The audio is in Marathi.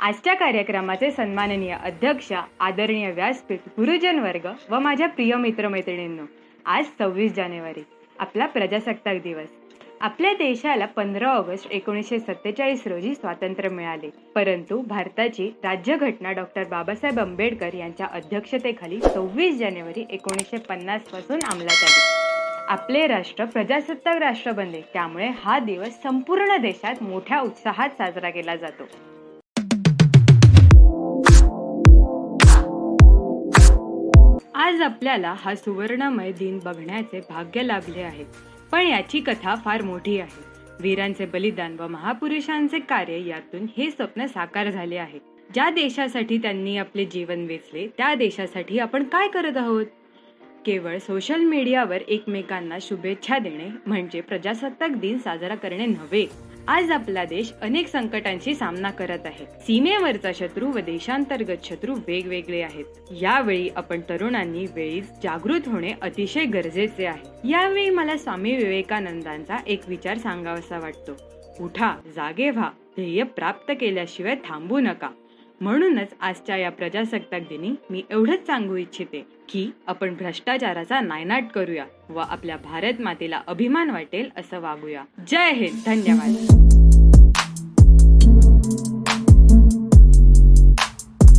आजच्या कार्यक्रमाचे सन्माननीय अध्यक्ष आदरणीय व्यासपीठ गुरुजन वर्ग व माझ्या प्रिय मित्रमैत्रिणींनो आज सव्वीस जानेवारी आपला प्रजासत्ताक दिवस. आपल्या देशाला पंधरा ऑगस्ट एकोणीसशे सत्तेचाळीस रोजी स्वातंत्र्य मिळाले. परंतु भारताची राज्यघटना डॉक्टर बाबासाहेब आंबेडकर यांच्या अध्यक्षतेखाली सव्वीस जानेवारी एकोणीसशे पन्नासपासून अंमलात आली. आपले राष्ट्र प्रजासत्ताक राष्ट्र बनले. त्यामुळे हा दिवस संपूर्ण देशात मोठ्या उत्साहात साजरा केला जातो. आज आपल्याला हा सुवर्णमय दिन बघण्याचे भाग्य लाभले आहे. पण याची कथा फार मोठी आहे. वीरांचे बलिदान व महापुरुषांचे कार्य यातून हे स्वप्न साकार झाले आहे. ज्या देशासाठी त्यांनी आपले जीवन वेचले त्या देशासाठी आपण काय करत आहोत? केवळ सोशल मीडियावर एकमेकांना शुभेच्छा देणे म्हणजे प्रजासत्ताक दिन साजरा करणे नव्हे. आज आपला देश अनेक संकटांशी सामना करत आहे. सीमेवरचा शत्रू व देशांतर्गत शत्रू वेगवेगळे आहेत. यावेळी आपण तरुणांनी वेळीच जागृत होणे अतिशय गरजेचे आहे. यावेळी मला स्वामी विवेकानंदांचा एक विचार सांगावासा वाटतो. उठा जागे व्हा. ध्येय प्राप्त केल्याशिवाय थांबू नका. म्हणूनच आजच्या या प्रजासत्ताक दिनी मी एवढंच सांगू इच्छिते की आपण भ्रष्टाचाराचा नायनाट करूया व आपल्या भारत मातेला अभिमान वाटेल असं वागूया. जय हिंद. धन्यवाद.